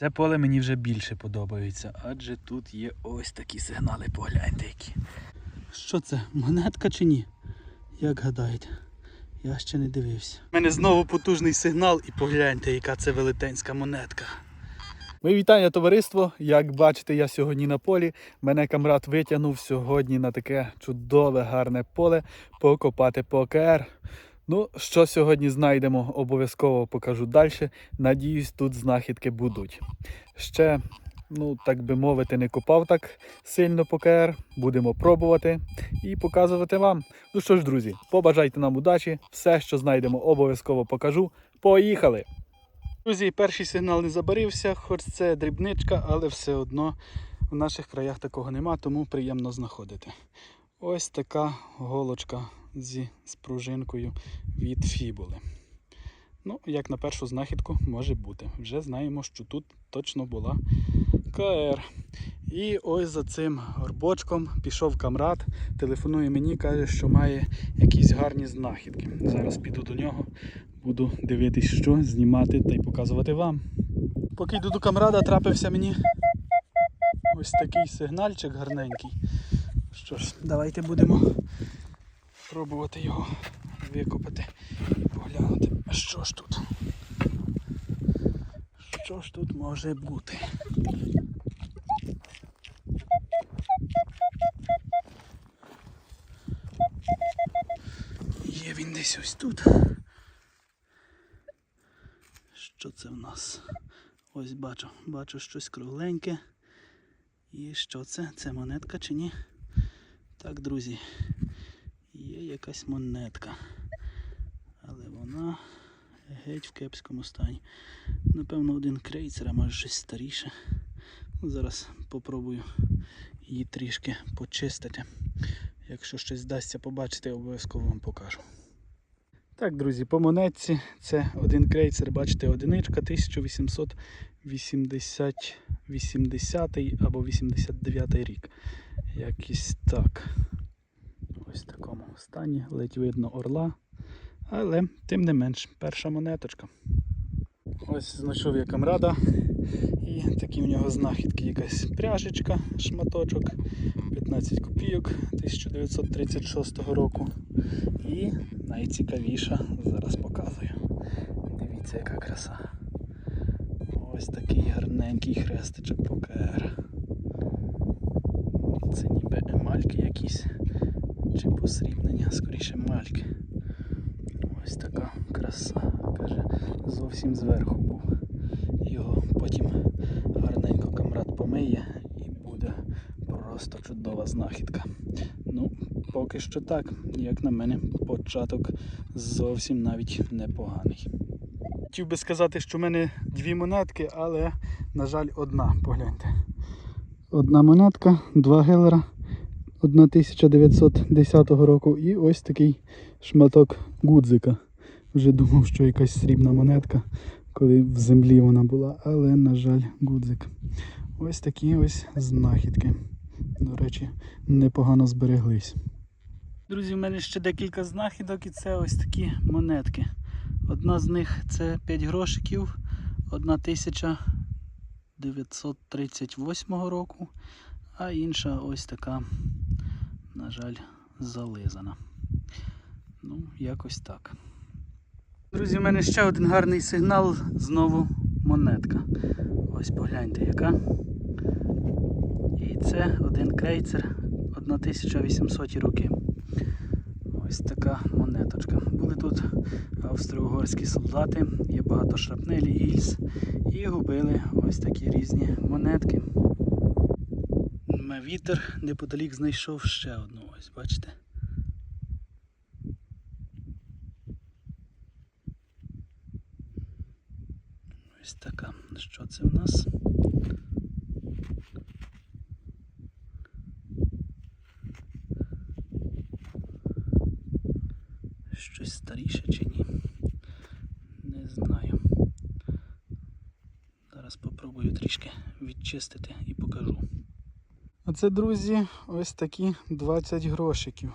Це поле мені вже більше подобається, адже тут є ось такі сигнали, погляньте які. Що це? Монетка чи ні? Як гадаєте? Я ще не дивився. У мене знову потужний сигнал і погляньте, яка це велетенська монетка. Мої вітання, товариство. Як бачите, я сьогодні на полі. Мене камрад витягнув сьогодні на таке чудове, гарне поле покопати по ОКР. Ну, що сьогодні знайдемо, обов'язково покажу далі. Надіюсь, тут знахідки будуть. Ще, ну так би мовити, не копав так сильно по Будемо пробувати і показувати вам. Ну що ж, друзі, побажайте нам удачі. Все, що знайдемо, обов'язково покажу. Поїхали! Друзі, перший сигнал не забарився, хоч це дрібничка, але все одно в наших краях такого нема, тому приємно знаходити. Ось така голочка зі спружинкою від фібули. Ну, як на першу знахідку може бути. Вже знаємо, що тут точно була КР. І ось за цим горбочком пішов камрад, телефонує мені, каже, що має якісь гарні знахідки. Зараз піду до нього, буду дивитись, що, знімати та й показувати вам. Поки йду до камрада, трапився мені ось такий сигнальчик гарненький. Що ж, давайте будемо пробувати його викопати і поглянути, що ж тут. Що ж тут може бути? Є він десь ось тут. Що це в нас? Ось бачу, бачу щось кругленьке. І що це? Це монетка чи ні? Так, друзі, якась монетка. Але вона геть в кепському стані. Напевно, один крейцер, а може щось старіше. Ну, Зараз попробую її трішки почистити. Якщо щось вдасться побачити, обов'язково вам покажу. Так, друзі, по монетці це один крейцер, бачите, одиничка 1880 80 або 89 рік. Якийсь так. Ось в такому стані, ледь видно орла. Але тим не менш, перша монеточка. Ось знайшов я камрада. І такі в нього знахідки, якась пряжечка, шматочок, 15 копійок 1936 року. І найцікавіша, зараз показую. Дивіться, яка краса. Ось такий гарненький хрестичок ПКР. Це ніби емальки якісь. Чи посрібнення, скоріше мальки. Ось така краса. Каже, зовсім зверху був. Його потім гарненько камрад помиє і буде просто чудова знахідка. Ну, поки що так, як на мене, початок зовсім навіть непоганий. Хотів би сказати, що в мене дві монетки, але, на жаль, одна. Погляньте. Одна монетка, два гелера 1910 року і ось такий шматок гудзика. Вже думав, що якась срібна монетка, коли в землі вона була, але, на жаль, гудзик. Ось такі ось знахідки. До речі, непогано збереглись. Друзі, в мене ще декілька знахідок і це ось такі монетки. Одна з них це 5 грошиків, 1938 року, а інша ось така, на жаль, зализана. Ну, якось так. Друзі, в мене ще один гарний сигнал, знову монетка. Ось погляньте яка. І це один крейцер 1800 роки. Ось така монеточка. Були тут австро-угорські солдати, є багато шрапнелі, гільз і губили ось такі різні монетки. Вітер неподалік знайшов ще одну, ось бачите. Ось така. Що це в нас? Щось старіше чи ні? Не знаю. Зараз попробую трішки відчистити і покажу. А це, друзі, ось такі 20 грошиків.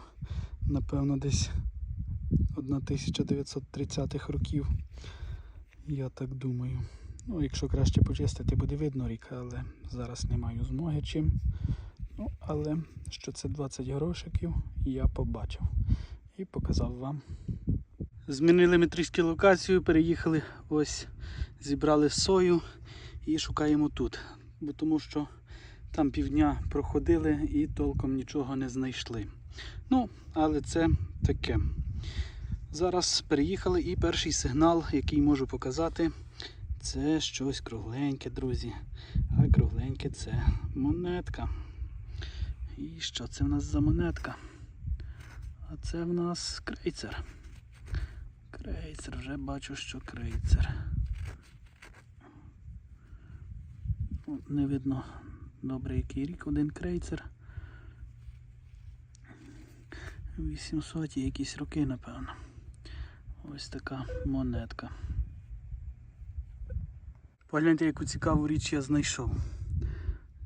Напевно, десь 1930-х років. Я так думаю. Ну, якщо краще почистити, буде видно ріка, але зараз не маю змоги чим. Ну, але що це 20 грошиків, я побачив і показав вам. Змінили ми трішки локацію, переїхали, ось зібрали сою і шукаємо тут. Бо тому що там півдня проходили і толком нічого не знайшли. Ну, але це таке. Зараз переїхали і перший сигнал, який можу показати, це щось кругленьке, друзі. А кругленьке це монетка. І що це в нас за монетка? А це в нас крейцер. Крейцер, вже бачу, що крейцер. Не видно добре, який рік один крейцер. 800 якісь роки, напевно. Ось така монетка. Погляньте, яку цікаву річ я знайшов.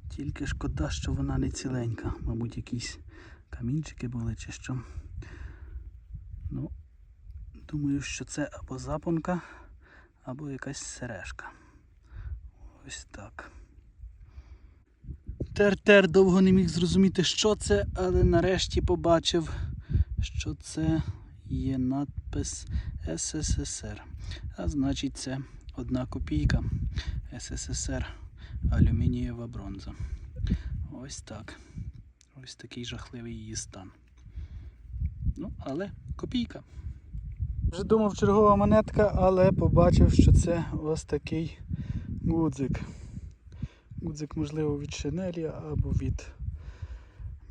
Тільки шкода, що вона не ціленька. Мабуть, якісь камінчики були чи що. Ну, думаю, що це або запонка, або якась сережка. Ось так. Тер-тер довго не міг зрозуміти, що це, але нарешті побачив, що це є надпис СССР. А значить, це одна копійка СССР алюмінієва бронза. Ось так. Ось такий жахливий її стан. Ну, але копійка. Вже думав чергова монетка, але побачив, що це ось такий гудзик. Гудзик, можливо, від шинелі або від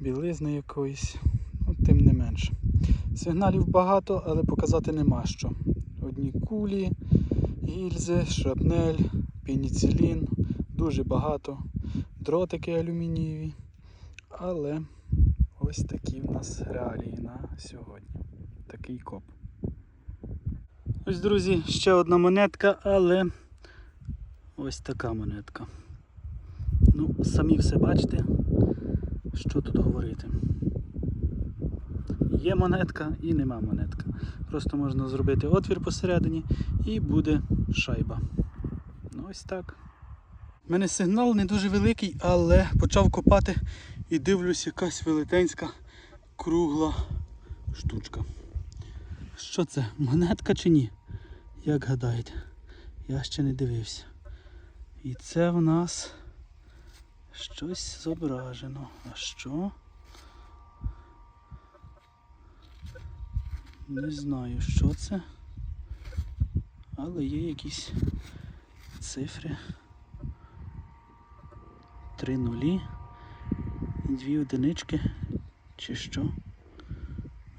білизни якоїсь. Ну, тим не менш. Сигналів багато, але показати нема що. Одні кулі, гільзи, шрапнель, пеніцилін, дуже багато. Дротики алюмінієві. Але ось такі в нас реалії на сьогодні. Такий коп. Ось, друзі, ще одна монетка, але ось така монетка. Ну, самі все бачите, що тут говорити. Є монетка і нема монетка. Просто можна зробити отвір посередині і буде шайба. Ну ось так. У мене сигнал не дуже великий, але почав копати і дивлюсь якась велетенська кругла штучка. Що це? Монетка чи ні? Як гадаєте? Я ще не дивився. І це в нас щось зображено. А що? Не знаю, що це. Але є якісь цифри. Три нулі. Дві одинички. Чи що?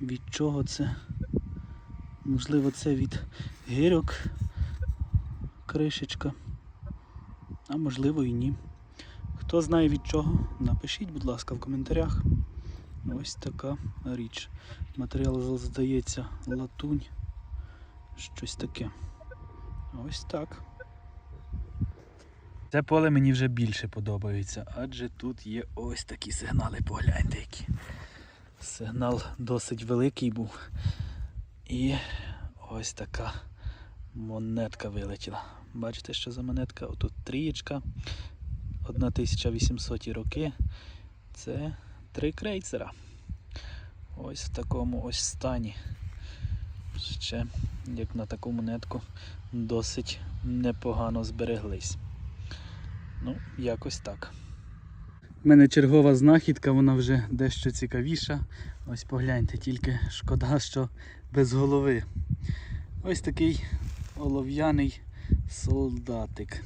Від чого це? Можливо, це від гирьок кришечка. А можливо і ні. Хто знає від чого, напишіть, будь ласка, в коментарях. Ось така річ. Матеріал здається латунь. Щось таке. Ось так. Це поле мені вже більше подобається, адже тут є ось такі сигнали, погляньте які. Сигнал досить великий був. І ось така монетка вилетіла. Бачите, що за монетка? Отут трієчка. 1800 роки. Це три крейцера. Ось в такому ось стані. Ще, як на таку монетку, досить непогано збереглись. Ну, якось так. У мене чергова знахідка, вона вже дещо цікавіша. Ось погляньте, тільки шкода, що без голови. Ось такий олов'яний солдатик.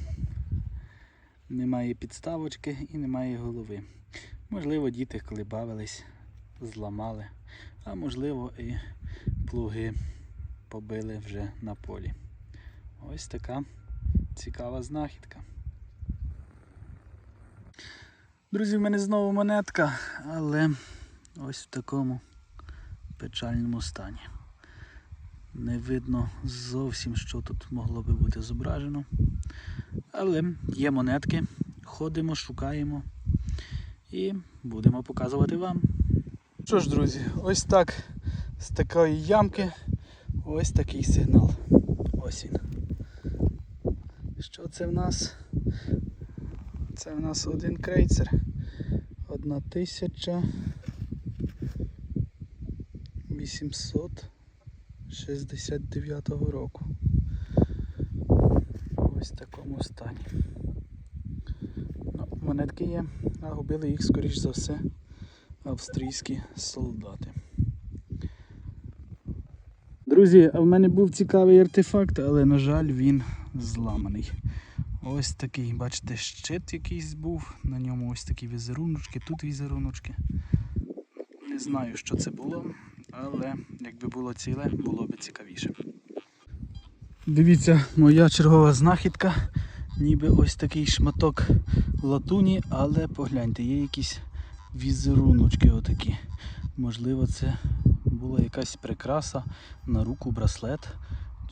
Немає підставочки і немає голови. Можливо, діти, коли бавились, зламали, а можливо і плуги побили вже на полі. Ось така цікава знахідка. Друзі, в мене знову монетка, але ось в такому печальному стані. Не видно зовсім, що тут могло би бути зображено. Але є монетки, ходимо, шукаємо і будемо показувати вам. Що ж, друзі, ось так з такої ямки ось такий сигнал. Ось він. Що це в нас? Це в нас один крейцер. Одна тисяча. 869 року. Ось в такому стані. Ну, монетки є, а губили їх, скоріш за все, австрійські солдати. Друзі, а в мене був цікавий артефакт, але, на жаль, він зламаний. Ось такий, бачите, щит якийсь був, на ньому ось такі візеруночки, тут візеруночки. Не знаю, що це було, але якби було ціле, було б цікавіше. Дивіться, моя чергова знахідка, ніби ось такий шматок латуні, але погляньте, є якісь візеруночки отакі. Можливо, це була якась прикраса на руку браслет,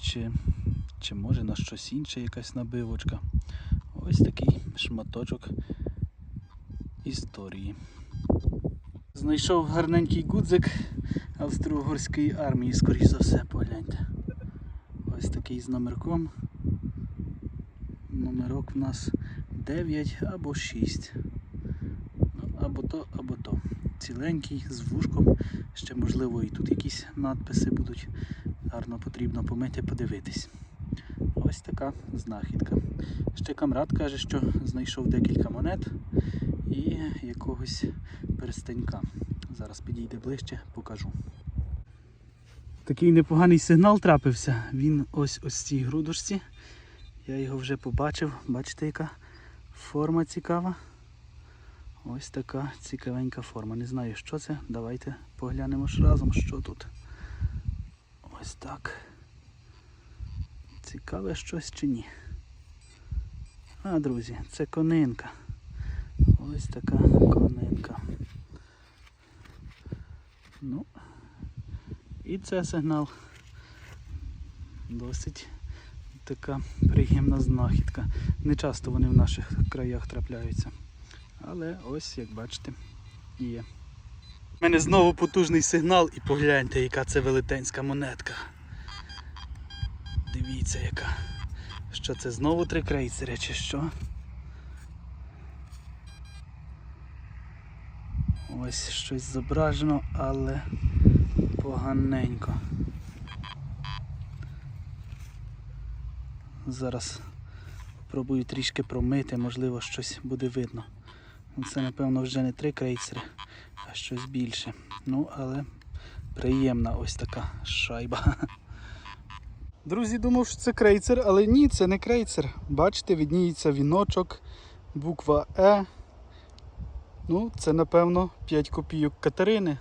чи, чи може на щось інше якась набивочка. Ось такий шматочок історії. Знайшов гарненький гудзик австро-угорської армії, скоріш за все, погляньте. Ось такий з номерком. Номерок в нас 9 або 6. Ну, або то, або то. Ціленький, з вушком. Ще можливо і тут якісь надписи будуть. Гарно потрібно помити, подивитись. Ось така знахідка. Ще камрад каже, що знайшов декілька монет і якогось перстенька. Зараз підійде ближче, покажу. Такий непоганий сигнал трапився. Він ось ось цій грудочці. Я його вже побачив. Бачите, яка форма цікава. Ось така цікавенька форма. Не знаю, що це. Давайте поглянемо ж разом, що тут. Ось так. Цікаве щось чи ні. А, друзі, це конинка. Ось така конинка. Ну, і це сигнал. Досить така приємна знахідка. Не часто вони в наших краях трапляються. Але ось, як бачите, є. У мене знову потужний сигнал і погляньте, яка це велетенська монетка. Дивіться яка. Що це знову три крейсери чи що? Ось щось зображено, але поганенько. Зараз спробую трішки промити, можливо щось буде видно. Ну, Це напевно вже не три крейсери, а щось більше. Ну, але приємна ось така шайба. Друзі, думав, що це крейцер, але ні, це не крейцер. Бачите, відніється віночок, буква Е. Ну, це напевно 5 копійок Катерини.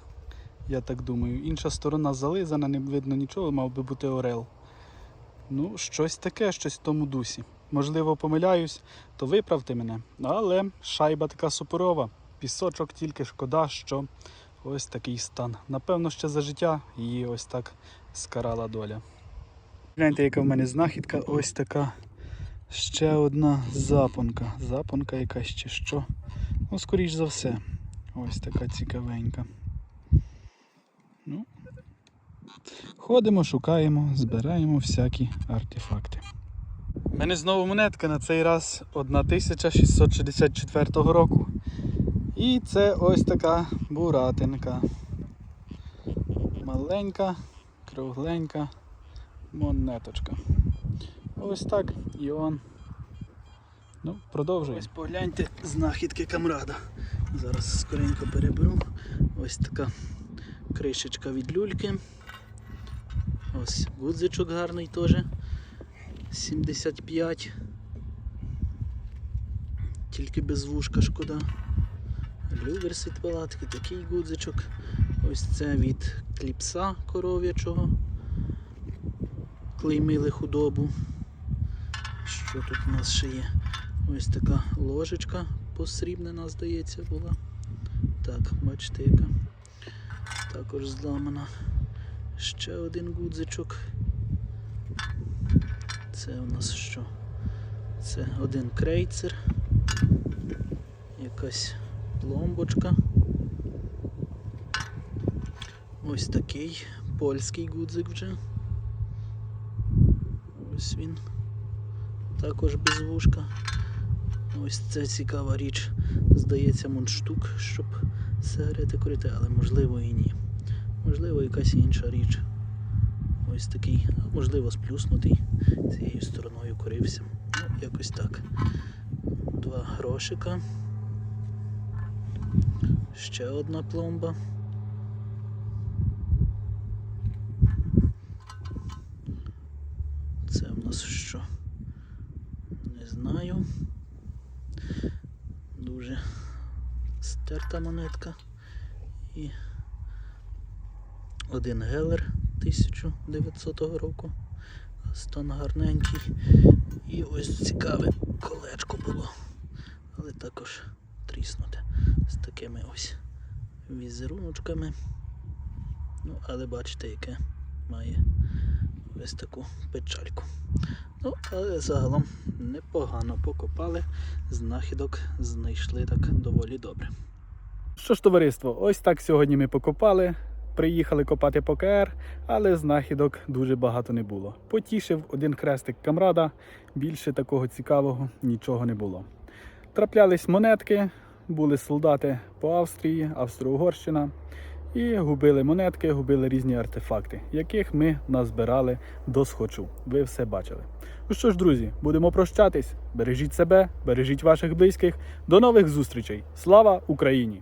Я так думаю. Інша сторона зализана, не видно нічого, мав би бути Орел. Ну, щось таке, щось в тому дусі. Можливо, помиляюсь, то виправте мене. Але шайба така суперова. Пісочок тільки шкода, що ось такий стан. Напевно, ще за життя її ось так скарала доля. Гляньте, яка в мене знахідка, ось така ще одна запонка. Запонка якась чи що. Ну, скоріш за все. Ось така цікавенька. Ну, ходимо, шукаємо, збираємо всякі артефакти. У мене знову монетка на цей раз 1664 року. І це ось така буратинка. Маленька, кругленька монеточка. Ось так і он. Ну, продовжує. Ось погляньте знахідки камрада. Зараз скоренько переберу. Ось така кришечка від люльки. Ось гудзичок гарний теж. 75. Тільки без вушка шкода. Люверс від палатки, такий гудзичок. Ось це від кліпса коров'ячого. Клеймили худобу. Що тут у нас ще є? Ось така ложечка посрібнена, здається, була. Так, бачите, яка також зламана. Ще один гудзичок. Це у нас що? Це один крейцер. Якась пломбочка. Ось такий польський гудзик вже. Ось він. також без вушка. Ось це цікава річ. Здається, мундштук, щоб сигарети курити, але можливо і ні. Можливо, якась інша річ. Ось такий, можливо, сплюснутий цією стороною курився. Ну, якось так. Два грошика. Ще одна пломба. Це в нас що? Не знаю. Дуже стерта монетка. І один гелер 1900 року. Стан гарненький. І ось цікаве колечко було. Але також тріснуте. З такими ось візеруночками. Ну, але бачите, яке має ось таку печальку. Ну, але загалом непогано покопали, знахідок знайшли так доволі добре. Що ж, товариство, ось так сьогодні ми покопали. Приїхали копати по КР, але знахідок дуже багато не було. Потішив один хрестик камрада, більше такого цікавого нічого не було. Траплялись монетки, були солдати по Австрії, Австро-Угорщина. І губили монетки, губили різні артефакти, яких ми назбирали до схочу. Ви все бачили. Ну що ж, друзі, будемо прощатись. Бережіть себе, бережіть ваших близьких. До нових зустрічей. Слава Україні!